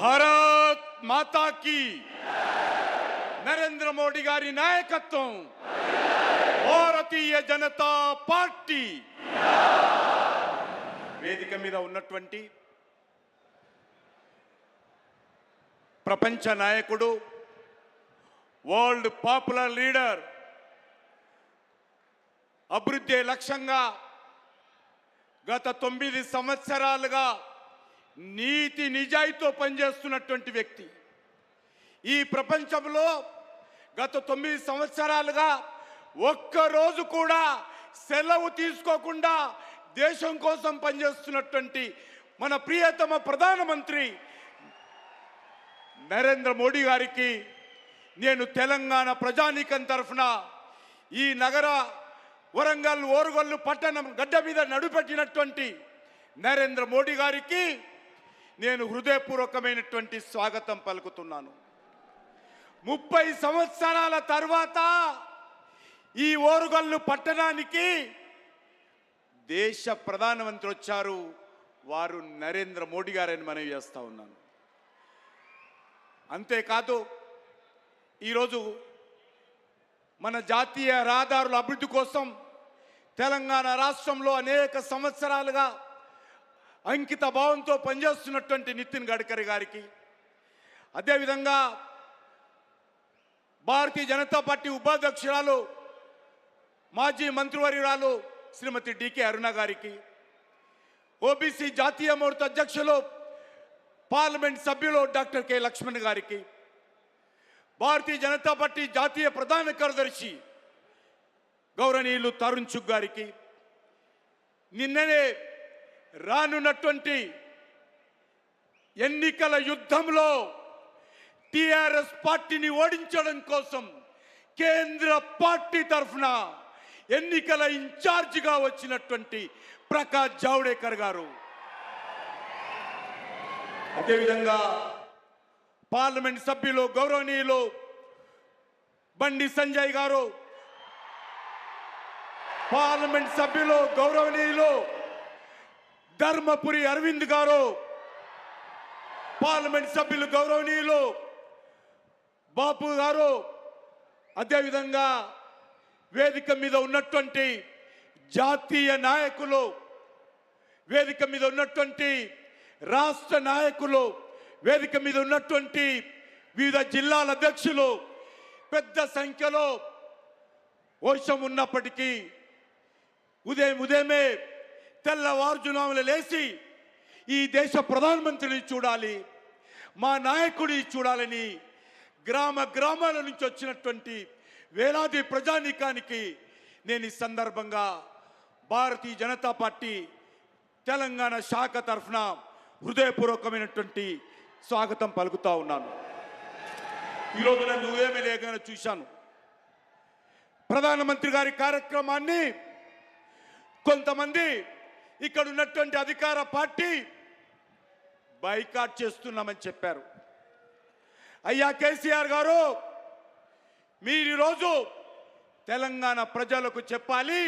భారత్ మాతాకి నరేంద్ర మోడీ గారి నాయకత్వం. భారతీయ జనతా పార్టీ. వేదిక మీద ఉన్నటువంటి ప్రపంచ నాయకుడు వరల్డ్ పాపులర్ లీడర్ అభివృద్ధి లక్ష్యంగా గత తొమ్మిది సంవత్సరాలుగా నీతి నిజాయితీతో పనిచేస్తున్నటువంటి వ్యక్తి. ఈ ప్రపంచంలో గత తొమ్మిది సంవత్సరాలుగా ఒక్కరోజు కూడా సెలవు తీసుకోకుండా దేశం కోసం పనిచేస్తున్నటువంటి మన ప్రియతమ ప్రధానమంత్రి నరేంద్ర మోడీ గారికి నేను తెలంగాణ ప్రజానీకం తరఫున ఈ నగర వరంగల్ ఓరుగల్లు పట్టణం గడ్డ మీద నడుపెట్టినటువంటి నరేంద్ర మోడీ గారికి నేను హృదయపూర్వకమైనటువంటి స్వాగతం పలుకుతున్నాను. ముప్పై సంవత్సరాల తర్వాత ఈ ఓరుగల్లు పట్టణానికి దేశ ప్రధానమంత్రి వచ్చారు వారు నరేంద్ర మోడీ గారని మనవి చేస్తా ఉన్నాను. అంతేకాదు ఈరోజు మన జాతీయ రహదారుల అభివృద్ధి కోసం తెలంగాణ రాష్ట్రంలో అనేక సంవత్సరాలుగా అంకిత భావంతో పనిచేస్తున్నటువంటి నితిన్ గడ్కరీ గారికి. అదేవిధంగా భారతీయ జనతా పార్టీ ఉపాధ్యక్షురాలు మాజీ మంత్రివర్యురాలు శ్రీమతి డికే అరుణ గారికి. ఓబీసీ జాతీయ మోర్చా అధ్యక్షులు పార్లమెంట్ సభ్యులు డాక్టర్ కె లక్ష్మణ్ గారికి. భారతీయ జనతా పార్టీ జాతీయ ప్రధాన కార్యదర్శి గౌరవనీయులు తరుణ్ చుగ్ గారికి. నిన్ననే రానున్నటువంటి ఎన్నికల యుద్ధంలో టిఆర్ఎస్ పార్టీని ఓడించడం కోసం కేంద్ర పార్టీ తరఫున ఎన్నికల ఇన్ఛార్జిగా వచ్చినటువంటి ప్రకాష్ జావడేకర్ గారు. అదేవిధంగా పార్లమెంట్ సభ్యులు గౌరవనీయులు బండి సంజయ్ గారు పార్లమెంట్ సభ్యులు గౌరవనీయులు ధర్మపురి అరవింద్ గారు పార్లమెంట్ సభ్యులు గౌరవనీయులు బాపు గారు అదేవిధంగా వేదిక మీద ఉన్నటువంటి జాతీయ నాయకులు వేదిక మీద ఉన్నటువంటి రాష్ట్ర నాయకులు వేదిక మీద ఉన్నటువంటి వివిధ జిల్లాల అధ్యక్షులు పెద్ద సంఖ్యలో వర్షం ఉన్నప్పటికీ ఉదయం ఉదయమే తెల్లవారుజునాములు లేచి ఈ దేశ ప్రధానమంత్రిని చూడాలి మా నాయకుడిని చూడాలని గ్రామ గ్రామాల నుంచి వచ్చినటువంటి వేలాది ప్రజానీకానికి నేను ఈ సందర్భంగా భారతీయ జనతా పార్టీ తెలంగాణ శాఖ తరఫున హృదయపూర్వకమైనటువంటి స్వాగతం పలుకుతా ఉన్నాను. ఈరోజు నేను ఉదయమే లేఖను చూశాను. ప్రధానమంత్రి గారి కార్యక్రమాన్ని కొంతమంది ఇక్కడ ఉన్నటువంటి అధికార పార్టీ బైకాట్ చేస్తున్నామని చెప్పారు. అయ్యా కేసీఆర్ గారు మీరు ఈరోజు తెలంగాణ ప్రజలకు చెప్పాలి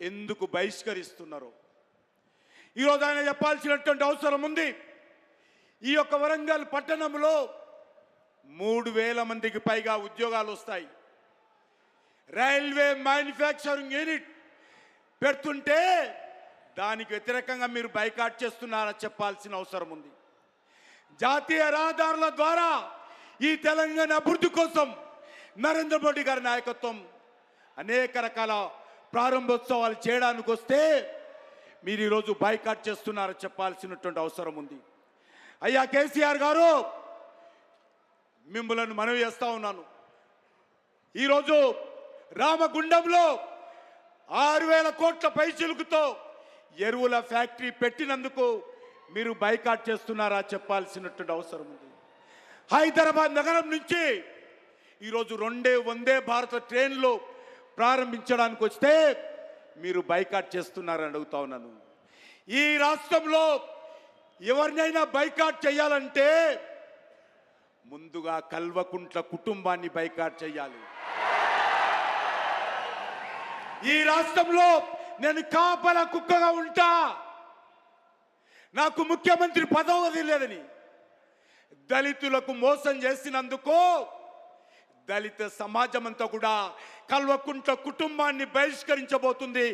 ఎందుకు బహిష్కరిస్తున్నారు? ఈరోజు ఆయన చెప్పాల్సినటువంటి అవసరం ఉంది. ఈ యొక్క వరంగల్ పట్టణంలో మూడు వేల మందికి పైగా ఉద్యోగాలు వస్తాయి. రైల్వే మ్యానుఫ్యాక్చరింగ్ యూనిట్ పెడుతుంటే దానికి వ్యతిరేకంగా మీరు బైకాట్ చేస్తున్నారని చెప్పాల్సిన అవసరం ఉంది. జాతీయ రహదారుల ద్వారా ఈ తెలంగాణ అభివృద్ధి కోసం నరేంద్ర మోడీ గారి నాయకత్వం అనేక రకాల ప్రారంభోత్సవాలు చేయడానికి వస్తే మీరు ఈరోజు బైకాట్ చేస్తున్నారని చెప్పాల్సినటువంటి అవసరం ఉంది. అయ్యా కేసీఆర్ గారు మిమ్మలను మనవి చేస్తా ఉన్నాను. ఈరోజు రామగుండంలో ఆరు వేల కోట్ల పైచిలుకుతో ఎరువుల ఫ్యాక్టరీ పెట్టినందుకు మీరు బైకాట్ చేస్తున్నారా చెప్పాల్సినటువంటి అవసరం ఉంది. హైదరాబాద్ నగరం నుంచి ఈరోజు రెండే వందే భారత ట్రైన్లు ప్రారంభించడానికి వస్తే మీరు బైకాట్ చేస్తున్నారని అడుగుతా ఉన్నాను. ఈ రాష్ట్రంలో ఎవరినైనా బైకాట్ చేయాలంటే ముందుగా కల్వకుంట్ల కుటుంబాన్ని బైకాట్ చేయాలి. ఈ రాష్ట్రంలో నేను కాపల కుక్కగా ఉంటా. నాకు ముఖ్యమంత్రి పదవి లేదని దళితులకు మోసం చేసినందుకు దళిత సమాజం అంతా కూడా కల్వకుంట కుటుంబాన్ని బహిష్కరించబోతుంది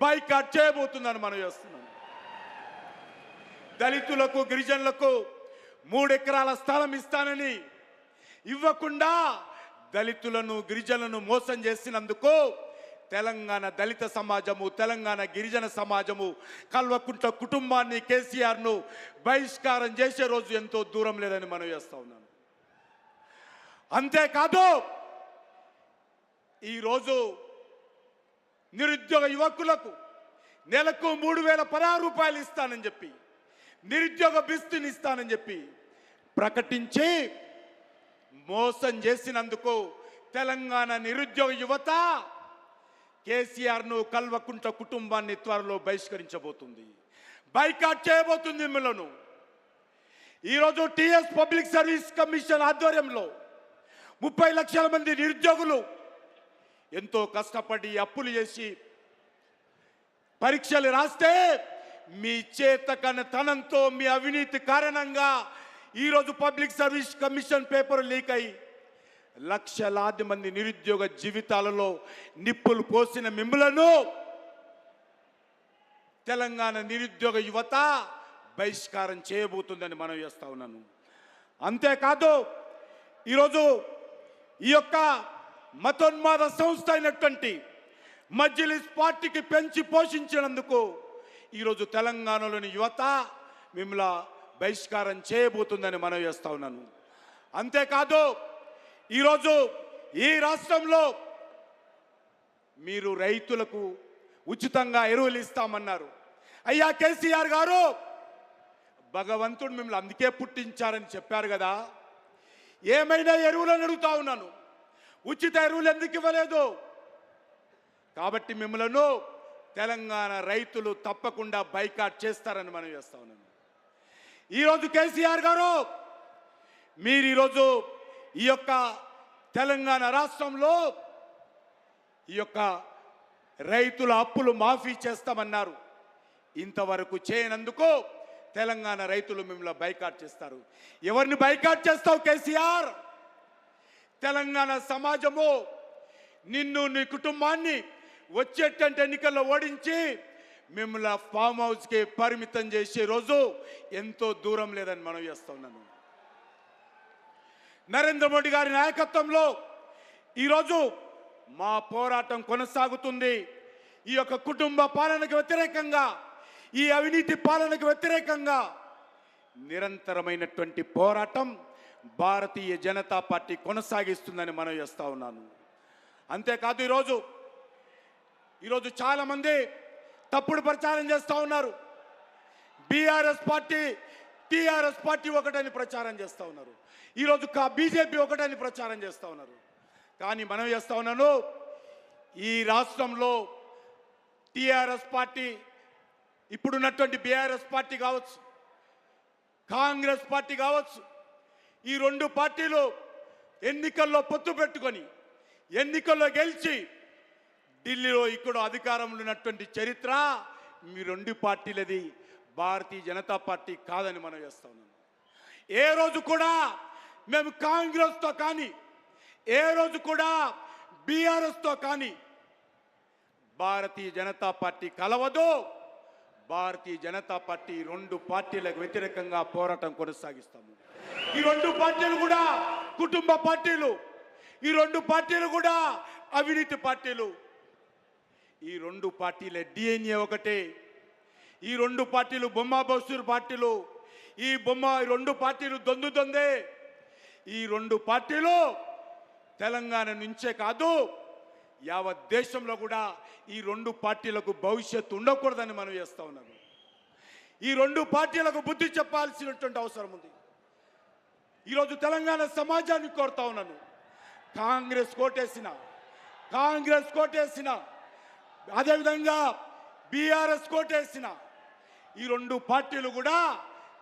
బైకాట్ చేయబోతుందని మనం చేస్తున్నాం. దళితులకు గిరిజనులకు మూడు ఎకరాల స్థలం ఇస్తానని ఇవ్వకుండా దళితులను గిరిజనులను మోసం చేసినందుకు తెలంగాణ దళిత సమాజము తెలంగాణ గిరిజన సమాజము కల్వకుంట కుటుంబాన్ని కేసీఆర్ను బహిష్కారం చేసే రోజు ఎంతో దూరం లేదని మనం చేస్తా ఉన్నాను. అంతేకాదు ఈరోజు నిరుద్యోగ యువకులకు నెలకు మూడు వేల పదహారు రూపాయలు ఇస్తానని చెప్పి నిరుద్యోగ బిస్తుని ఇస్తానని చెప్పి ప్రకటించి మోసం చేసినందుకు తెలంగాణ నిరుద్యోగ యువత కేసీఆర్ను కల్వకుంట కుటుంబాన్ని త్వరలో బహిష్కరించబోతుంది. బైకాట్ చేయబోతుంది మిమ్మలను ఈరోజు టీఎస్ పబ్లిక్ సర్వీస్ కమిషన్ ఆధ్వర్యంలో ముప్పై లక్షల మంది నిరుద్యోగులు ఎంతో కష్టపడి అప్పులు చేసి పరీక్షలు రాస్తే మీ చేతకన తనంతో మీ అవినీతి కారణంగా ఈరోజు public service commission paper leak అయ్యి లక్షలాది మంది నిరుద్యోగ జీవితాలలో నిప్పులు పోసిన మిమ్ములను తెలంగాణ నిరుద్యోగ యువత బహిష్కారం చేయబోతుందని మనం చేస్తా ఉన్నాను. అంతేకాదు ఈరోజు ఈ యొక్క మతోన్మాద సంస్థ అయినటువంటి మజ్లిస్ పార్టీకి పెంచి పోషించినందుకు ఈరోజు తెలంగాణలోని యువత మిమ్మల్ని బహిష్కారం చేయబోతుందని మనం చేస్తా ఉన్నాను. అంతేకాదు ఈరోజు ఈ రాష్ట్రంలో మీరు రైతులకు ఉచితంగా ఎరువులు ఇస్తామన్నారు. అయ్యా కేసీఆర్ గారు భగవంతుడు మిమ్మల్ని అందుకే పుట్టించారని చెప్పారు కదా. ఏమైనా ఎరువులను అడుగుతా ఉన్నాను. ఉచిత ఎరువులు ఎందుకు ఇవ్వలేదు? కాబట్టి మిమ్మలను తెలంగాణ రైతులు తప్పకుండా బైకాట్ చేస్తారని మనం చేస్తా ఉన్నాను. ఈరోజు కేసీఆర్ గారు మీరు ఈరోజు ఈ యొక్క తెలంగాణ రాష్ట్రంలో ఈ యొక్క రైతుల అప్పులు మాఫీ చేస్తామన్నారు. ఇంతవరకు చేయనందుకు తెలంగాణ రైతులు మిమ్మల్ని బైకాట్ చేస్తారు. ఎవరిని బైకాట్ చేస్తావు కేసీఆర్? తెలంగాణ సమాజము నిన్ను నీ కుటుంబాన్ని వచ్చేటంటే ఎన్నికల్లో ఓడించి మిమ్మల్ని ఫామ్ హౌస్కి పరిమితం చేసే రోజు ఎంతో దూరం లేదని మనం చేస్తున్నాను నరేంద్ర మోడీ గారి నాయకత్వంలో ఈరోజు మా పోరాటం కొనసాగుతుంది. ఈ యొక్క కుటుంబ పాలనకు వ్యతిరేకంగా ఈ అవినీతి పాలనకు వ్యతిరేకంగా నిరంతరమైనటువంటి పోరాటం భారతీయ జనతా పార్టీ కొనసాగిస్తుందని మనం చేస్తూ ఉన్నాను. అంతేకాదు ఈరోజు ఈరోజు చాలామంది తప్పుడు ప్రచారం చేస్తూ ఉన్నారు. బీఆర్ఎస్ పార్టీ టీఆర్ఎస్ పార్టీ ఒకటని ప్రచారం చేస్తూ ఉన్నారు. ఈరోజు కా బీజేపీ ఒకటని ప్రచారం చేస్తూ ఉన్నారు. కానీ మనం చేస్తా ఉన్నాను ఈ రాష్ట్రంలో టీఆర్ఎస్ పార్టీ ఇప్పుడున్నటువంటి బీఆర్ఎస్ పార్టీ కావచ్చు కాంగ్రెస్ పార్టీ కావచ్చు ఈ రెండు పార్టీలు ఎన్నికల్లో పొత్తు పెట్టుకొని ఎన్నికల్లో గెలిచి ఢిల్లీలో ఇక్కడ అధికారంలో ఉన్నటువంటి చరిత్ర మీ రెండు పార్టీలది. భారతీయ జనతా పార్టీ కాదని మనం చేస్తా ఏ రోజు కూడా మేము కాంగ్రెస్తో కానీ ఏ రోజు కూడా బీఆర్ఎస్తో కానీ భారతీయ జనతా పార్టీ కలవదు. భారతీయ జనతా పార్టీ రెండు పార్టీలకు వ్యతిరేకంగా పోరాటం కొనసాగిస్తాము. ఈ రెండు పార్టీలు కూడా కుటుంబ పార్టీలు ఈ రెండు పార్టీలు కూడా అవినీతి పార్టీలు. ఈ రెండు పార్టీల డిఎన్ఏ ఒకటే. ఈ రెండు పార్టీలు బొమ్మ బస్తూరు పార్టీలు. ఈ బొమ్మ ఈ రెండు పార్టీలు దొందుతుంది ఈ రెండు పార్టీలు తెలంగాణ నుంచే కాదు యావత్ దేశంలో కూడా ఈ రెండు పార్టీలకు భవిష్యత్తు ఉండకూడదని మనం చేస్తూ ఉన్నాము ఈ రెండు పార్టీలకు బుద్ధి చెప్పాల్సినటువంటి అవసరం ఉంది. ఈరోజు తెలంగాణ సమాజాన్ని కోరుతా ఉన్నాను. కాంగ్రెస్ కోటేసిన కాంగ్రెస్ కోటేసిన అదేవిధంగా బీఆర్ఎస్ కోటేసిన ఈ రెండు పార్టీలు కూడా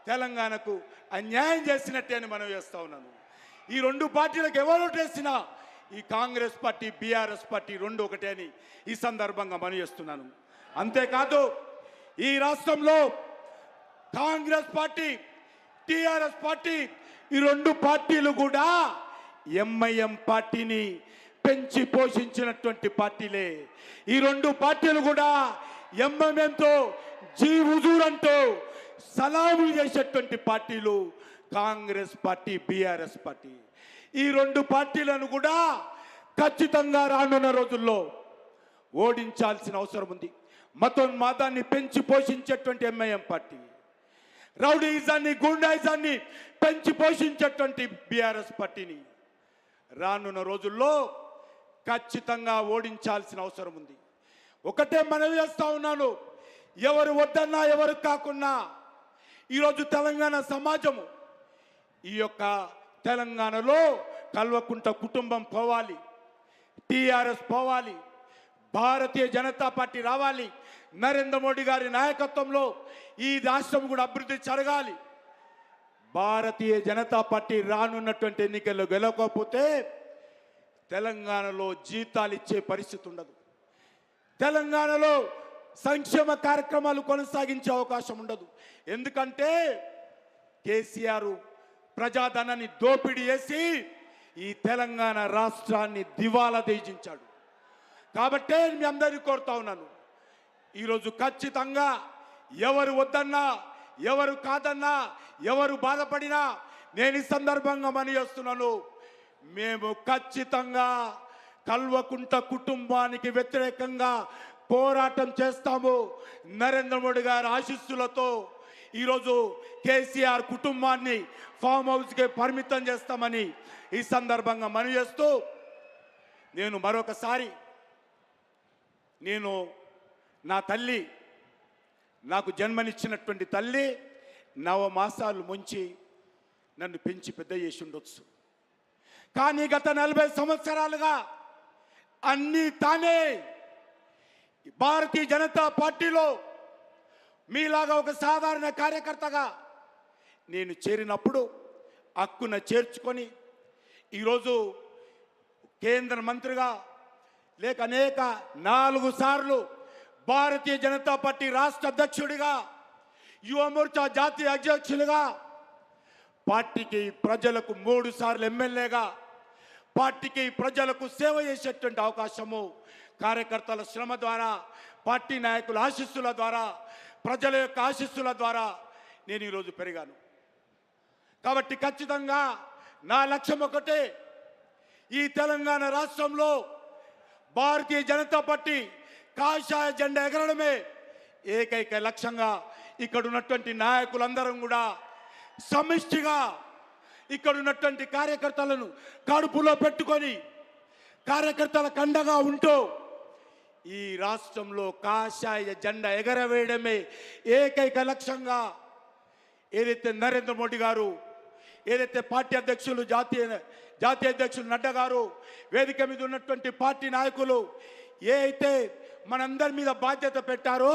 తెలంగాణకు అన్యాయం చేసినట్టే అని మనం చేస్తా ఉన్నాను ఈ రెండు పార్టీలకు ఎవరు వేసినా ఈ కాంగ్రెస్ పార్టీ బీఆర్ఎస్ పార్టీ రెండు ఒకటే అని ఈ సందర్భంగా మనం చేస్తున్నాను. అంతేకాదు ఈ రాష్ట్రంలో కాంగ్రెస్ పార్టీ టీఆర్ఎస్ పార్టీ ఈ రెండు పార్టీలు కూడా ఎంఐఎం పార్టీని పెంచి పోషించినటువంటి పార్టీలే. ఈ రెండు పార్టీలు కూడా ఎంఎంఎంతో జీ హుజూర్ అంటూ సలాములు చేసేటువంటి పార్టీలు కాంగ్రెస్ పార్టీ బీఆర్ఎస్ పార్టీ. ఈ రెండు పార్టీలను కూడా ఖచ్చితంగా రానున్న రోజుల్లో ఓడించాల్సిన అవసరం ఉంది. మతోన్మాదాన్ని పెంచి పోషించేటువంటి ఎంఐఎం పార్టీ రౌడీయిజాన్ని గుండాయిజాన్ని పెంచి పోషించేటువంటి బీఆర్ఎస్ పార్టీని రానున్న రోజుల్లో ఖచ్చితంగా ఓడించాల్సిన అవసరం ఉంది. ఒకటే మనవి చేస్తా ఉన్నాను. ఎవరు వద్దన్నా ఎవరు కాకున్నా ఈరోజు తెలంగాణ సమాజము ఈ యొక్క తెలంగాణలో కల్వకుంట కుటుంబం పోవాలి టీఆర్ఎస్ పోవాలి భారతీయ జనతా పార్టీ రావాలి నరేంద్ర మోడీ గారి నాయకత్వంలో ఈ రాష్ట్రం కూడా అభివృద్ధి జరగాలి. భారతీయ జనతా పార్టీ రానున్నటువంటి ఎన్నికల్లో గెలవకపోతే తెలంగాణలో జీతాలు ఇచ్చే పరిస్థితి ఉండదు. తెలంగాణలో సంక్షేమ కార్యక్రమాలు కొనసాగించే అవకాశం ఉండదు. ఎందుకంటే కేసీఆర్ ప్రజాధనాన్ని దోపిడీ చేసి ఈ తెలంగాణ రాష్ట్రాన్ని దివాలా దేజించాడు కాబట్టే మీ అందరినీ కోరుతా ఉన్నాను. ఈరోజు ఖచ్చితంగా ఎవరు వద్దన్నా ఎవరు కాదన్నా ఎవరు బాధపడినా నేను ఈ సందర్భంగా మని చేస్తున్నాను. మేము ఖచ్చితంగా కల్వకుంట కుటుంబానికి వ్యతిరేకంగా పోరాటం చేస్తాము. నరేంద్ర మోడీ గారి ఆశీస్సులతో ఈరోజు కేసీఆర్ కుటుంబాన్ని ఫామ్ హౌస్కి పరిమితం చేస్తామని ఈ సందర్భంగా మనవి చేస్తూ నేను మరొకసారి నేను నా తల్లి నాకు జన్మనిచ్చినటువంటి తల్లి నవమాసాలు ముంచి నన్ను పెంచి పెద్ద చేసి ఉండొచ్చు. కానీ గత నలభై సంవత్సరాలుగా అన్నీ తానే భారతీయ జనతా పార్టీలో మీలాగా ఒక సాధారణ కార్యకర్తగా నేను చేరినప్పుడు హక్కున చేర్చుకొని ఈరోజు కేంద్ర మంత్రిగా లేక అనేక నాలుగు సార్లు భారతీయ జనతా పార్టీ రాష్ట్ర అధ్యక్షుడిగా యువమోర్చా జాతీయ అధ్యక్షులుగా పార్టీకి ప్రజలకు మూడు సార్లు ఎమ్మెల్యేగా పార్టీకి ప్రజలకు సేవ చేసేటువంటి అవకాశము. కార్యకర్తల శ్రమ ద్వారా పార్టీ నాయకుల ఆశీస్సుల ద్వారా ప్రజల యొక్క ఆశీస్సుల ద్వారా నేను ఈరోజు పెరిగాను. కాబట్టి ఖచ్చితంగా నా లక్ష్యం ఒకటే ఈ తెలంగాణ రాష్ట్రంలో భారతీయ జనతా పార్టీ కాషాయ జెండా ఎగరడమే ఏకైక లక్ష్యంగా ఇక్కడ ఉన్నటువంటి నాయకులందరం కూడా సమిష్టిగా ఇక్కడ ఉన్నటువంటి కార్యకర్తలను కడుపులో పెట్టుకొని కార్యకర్తల కండగా ఉంటూ ఈ రాష్ట్రంలో కాషాయ జెండా ఎగరవేయడమే ఏకైక లక్ష్యంగా ఏదైతే నరేంద్ర మోడీ గారు ఏదైతే పార్టీ అధ్యక్షులు జాతీయ జాతీయ అధ్యక్షులు నడ్డా గారు వేదిక మీద ఉన్నటువంటి పార్టీ నాయకులు ఏ అయితే మనందరి మీద బాధ్యత పెట్టారో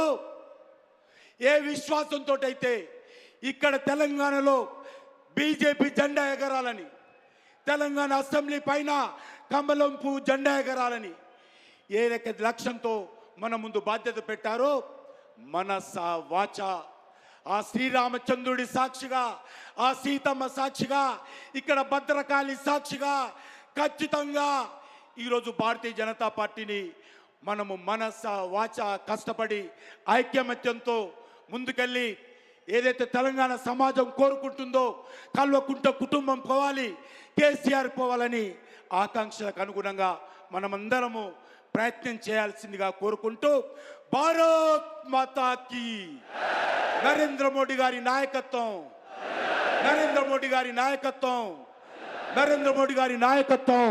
ఏ విశ్వాసంతో అయితే ఇక్కడ తెలంగాణలో బీజేపీ జెండా ఎగరాలని తెలంగాణ అసెంబ్లీ పైన కమలం పువ్వు జెండా ఎగరాలని ఏ లక్ష్యంతో మన ముందు బాధ్యత పెట్టారో మనస వాచ. ఆ శ్రీరామచంద్రుడి సాక్షిగా ఆ సీతమ్మ సాక్షిగా ఇక్కడ భద్రకాళి సాక్షిగా ఖచ్చితంగా ఈరోజు భారతీయ జనతా పార్టీని మనము మనస వాచ కష్టపడి ఐక్యమత్యంతో ముందుకెళ్ళి ఏదైతే తెలంగాణ సమాజం కోరుకుంటుందో కల్వకుంట కుటుంబం పోవాలి కేసీఆర్ పోవాలని ఆకాంక్షలకు అనుగుణంగా మనమందరము ప్రయత్నం చేయాల్సిందిగా కోరుకుంటూ భారత్ మాతాకి నరేంద్ర మోడీ గారి నాయకత్వం నరేంద్ర మోడీ గారి నాయకత్వం నరేంద్ర మోడీ గారి నాయకత్వం